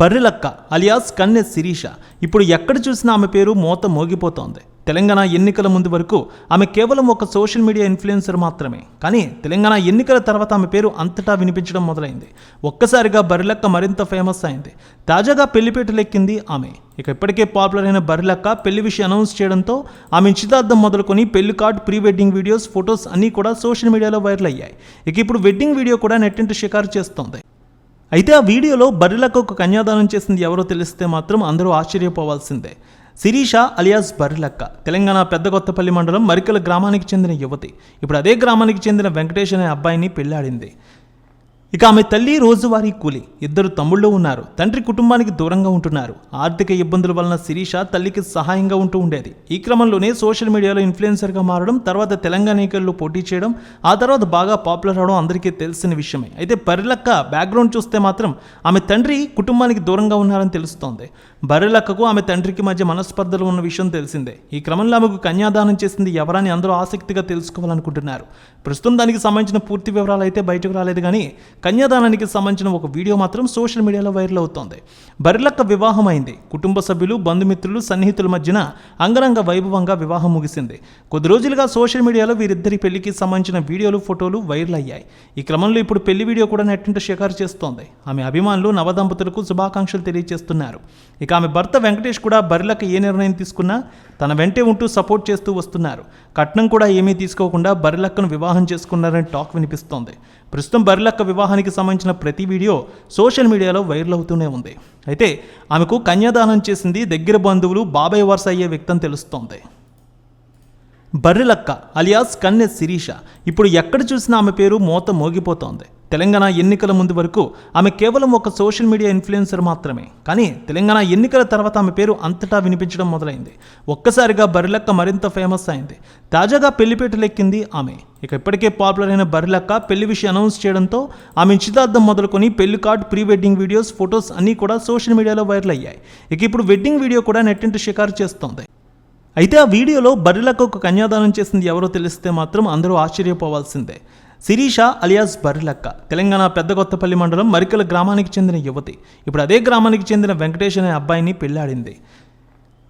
Barrelakka alias కన్నె శిరీష. ఇప్పుడు ఎక్కడ చూసినా ఆమె పేరు మోత మోగిపోతోంది. తెలంగాణ ఎన్నికల ముందు వరకు ఆమె కేవలం ఒక సోషల్ మీడియా ఇన్ఫ్లుయెన్సర్ మాత్రమే. కానీ తెలంగాణ ఎన్నికల తర్వాత ఆమె పేరు అంతటా వినిపించడం మొదలైంది. ఒక్కసారిగా బర్రెలక్క మరింత ఫేమస్ అయింది. తాజాగా పెళ్ళిపేటలెక్కింది ఆమె. ఇక ఇప్పటికే పాపులర్ అయిన బర్రెలక్క పెళ్ళి విషయం అనౌన్స్ చేయడంతో ఆమె నిశ్చితార్థం మొదలుకొని పెళ్ళి card pre wedding videos photos అన్నీ కూడా సోషల్ మీడియాలో వైరల్ అయ్యాయి. ఇక ఇప్పుడు వెడ్డింగ్ వీడియో కూడా నెట్టింటి షికారు చేస్తోంది. అయితే ఆ వీడియోలో బర్రెలకు ఒక కన్యాదానం చేసింది ఎవరో తెలిస్తే మాత్రం అందరూ ఆశ్చర్యపోవాల్సిందే. శిరీష అలియాస్ బర్రెలక్క తెలంగాణ పెద్ద కొత్తపల్లి మండలం మరికల గ్రామానికి చెందిన యువతి. ఇప్పుడు అదే గ్రామానికి చెందిన వెంకటేష్ అనే అబ్బాయిని పెళ్ళాడింది. ఇక ఆమె తల్లి రోజువారీ కూలి. ఇద్దరు తమ్ముళ్ళు ఉన్నారు. తండ్రి కుటుంబానికి దూరంగా ఉంటున్నారు. ఆర్థిక ఇబ్బందుల వలన శిరీష తల్లికి సహాయంగా ఉంటూ ఉండేది. ఈ క్రమంలోనే సోషల్ మీడియాలో ఇన్ఫ్లుయెన్సర్గా మారడం తర్వాత తెలంగాణ ఎన్నికల్లో పోటీ చేయడం ఆ తర్వాత బాగా పాపులర్ అవడం అందరికీ తెలిసిన విషయమే. అయితే పరిలక్క బ్యాక్గ్రౌండ్ చూస్తే మాత్రం ఆమె తండ్రి కుటుంబానికి దూరంగా ఉన్నారని తెలుస్తోంది. బర్రెలక్కకు ఆమె తండ్రికి మధ్య మనస్పర్ధలు ఉన్న విషయం తెలిసిందే. ఈ క్రమంలో ఆమెకు కన్యాదానం చేసింది ఎవరని అందరూ ఆసక్తిగా తెలుసుకోవాలనుకుంటున్నారు. ప్రస్తుతం దానికి సంబంధించిన పూర్తి వివరాలు అయితే బయటకు రాలేదు కానీ కన్యాదానానికి సంబంధించిన ఒక వీడియో మాత్రం సోషల్ మీడియాలో వైరల్ అవుతోంది. బర్రెలక్క వివాహం అయింది. కుటుంబ సభ్యులు బంధుమిత్రులు సన్నిహితుల మధ్యన అంగరంగ వైభవంగా వివాహం ముగిసింది. కొద్ది రోజులుగా సోషల్ మీడియాలో వీరిద్దరి పెళ్ళికి సంబంధించిన వీడియోలు ఫోటోలు వైరల్ అయ్యాయి. ఈ క్రమంలో ఇప్పుడు పెళ్ళి వీడియో కూడా నెట్టింట షికారు చేస్తోంది. ఆమె అభిమానులు నవదంపతులకు శుభాకాంక్షలు తెలియజేస్తున్నారు. ఇక ఆమె భర్త వెంకటేష్ కూడా బరిలకు ఏ నిర్ణయం తీసుకున్నా తన వెంటే ఉంటూ సపోర్ట్ చేస్తూ వస్తున్నారు. కట్నం కూడా ఏమీ తీసుకోకుండా బరిలక్కను వివాహం చేసుకున్నారని టాక్ వినిపిస్తోంది. ప్రస్తుతం బర్రెలక్క వివాహానికి సంబంధించిన ప్రతి వీడియో సోషల్ మీడియాలో వైరల్ అవుతూనే ఉంది. అయితే ఆమెకు కన్యాదానం చేసింది దగ్గర బంధువులు బాబాయ్ వరుస అయ్యే వ్యక్తి అని తెలుస్తోంది. బర్రెలక్క అలియాస్ కన్నె శిరీష ఇప్పుడు ఎక్కడ చూసినా ఆమె పేరు మోత మోగిపోతోంది. తెలంగాణ ఎన్నికల ముందు వరకు ఆమె కేవలం ఒక సోషల్ మీడియా ఇన్ఫ్లుయెన్సర్ మాత్రమే. కానీ తెలంగాణ ఎన్నికల తర్వాత ఆమె పేరు అంతటా వినిపించడం మొదలైంది. ఒక్కసారిగా బర్రెలక్క మరింత ఫేమస్ అయింది. తాజాగా పెళ్ళిపేటలెక్కింది ఆమె. ఇక ఇప్పటికే పాపులర్ అయిన బర్రెలక్క పెళ్ళి విషయం అనౌన్స్ చేయడంతో ఆమె నిశ్చితార్థం మొదలుకొని పెళ్ళి card pre wedding videos photos అన్నీ కూడా సోషల్ మీడియాలో వైరల్ అయ్యాయి. ఇక ఇప్పుడు వెడ్డింగ్ వీడియో కూడా నెట్టింటి షికారు చేస్తోంది. అయితే ఆ వీడియోలో బర్రెలకు ఒక కన్యాదానం చేసింది ఎవరో తెలిస్తే మాత్రం అందరూ ఆశ్చర్యపోవాల్సిందే. శిరీష అలియాస్ బర్లక్క తెలంగాణ పెద్ద కొత్తపల్లి మండలం మరికల గ్రామానికి చెందిన యువతి. ఇప్పుడు అదే గ్రామానికి చెందిన వెంకటేష్ అనే అబ్బాయిని పెళ్ళాడింది.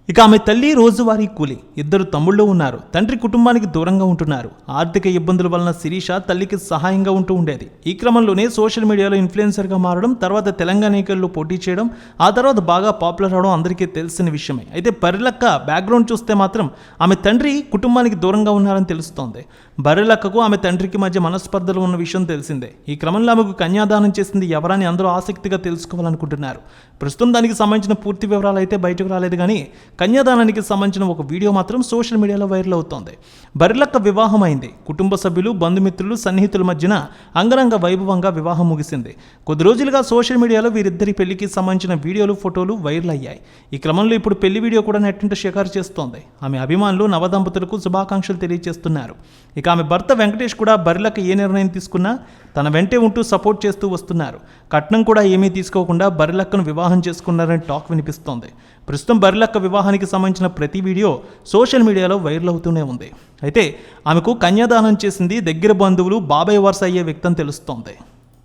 ఇక ఆమె తల్లి రోజువారీ కూలి. ఇద్దరు తమ్ముళ్ళు ఉన్నారు. తండ్రి కుటుంబానికి దూరంగా ఉంటున్నారు. ఆర్థిక ఇబ్బందుల వలన శిరీష తల్లికి సహాయంగా ఉంటూ ఉండేది. ఈ క్రమంలోనే సోషల్ మీడియాలో ఇన్ఫ్లుయెన్సర్గా మారడం తర్వాత తెలంగాణ ఎన్నికల్లో పోటీ చేయడం ఆ తర్వాత బాగా పాపులర్ అవడం అందరికీ తెలిసిన విషయమే. అయితే బర్రెలక్క బ్యాక్గ్రౌండ్ చూస్తే మాత్రం ఆమె తండ్రి కుటుంబానికి దూరంగా ఉన్నారని తెలుస్తోంది. బర్రెలక్కకు ఆమె తండ్రికి మధ్య మనస్పర్ధలు ఉన్న విషయం తెలిసిందే. ఈ క్రమంలో ఆమెకు కన్యాదానం చేసింది ఎవరని అందరూ ఆసక్తిగా తెలుసుకోవాలనుకుంటున్నారు. ప్రస్తుతం దానికి సంబంధించిన పూర్తి వివరాలు అయితే బయటకు రాలేదు కానీ కన్యాదానానికి సంబంధించిన ఒక వీడియో మాత్రం సోషల్ మీడియాలో వైరల్ అవుతోంది. బర్రెలక్క వివాహం అయింది కుటుంబ సభ్యులు బంధుమిత్రులు సన్నిహితుల మధ్యన అంగరంగ వైభవంగా వివాహం ముగిసింది. కొద్ది రోజులుగా సోషల్ మీడియాలో వీరిద్దరి పెళ్ళికి సంబంధించిన వీడియోలు ఫోటోలు వైరల్ అయ్యాయి. ఈ క్రమంలో ఇప్పుడు పెళ్ళి వీడియో కూడా నెట్టింట షికారు చేస్తోంది. ఆమె అభిమానులు నవదంపతులకు శుభాకాంక్షలు తెలియజేస్తున్నారు. ఇక ఆమె భర్త వెంకటేష్ కూడా బరిలక్క ఏ నిర్ణయం తీసుకున్నా తన వెంటే ఉంటూ సపోర్ట్ చేస్తూ వస్తున్నారు. కట్నం కూడా ఏమీ తీసుకోకుండా బర్రెలక్కను వివాహం చేసుకున్నారని టాక్ వినిపిస్తోంది. ప్రస్తుతం బర్రెలక్క వివాహానికి సంబంధించిన ప్రతి వీడియో సోషల్ మీడియాలో వైరల్ అవుతూనే ఉంది. అయితే ఆమెకు కన్యాదానం చేసింది దగ్గర బంధువులు బాబాయ్ వరుస అయ్యే వ్యక్తి అని తెలుస్తోంది.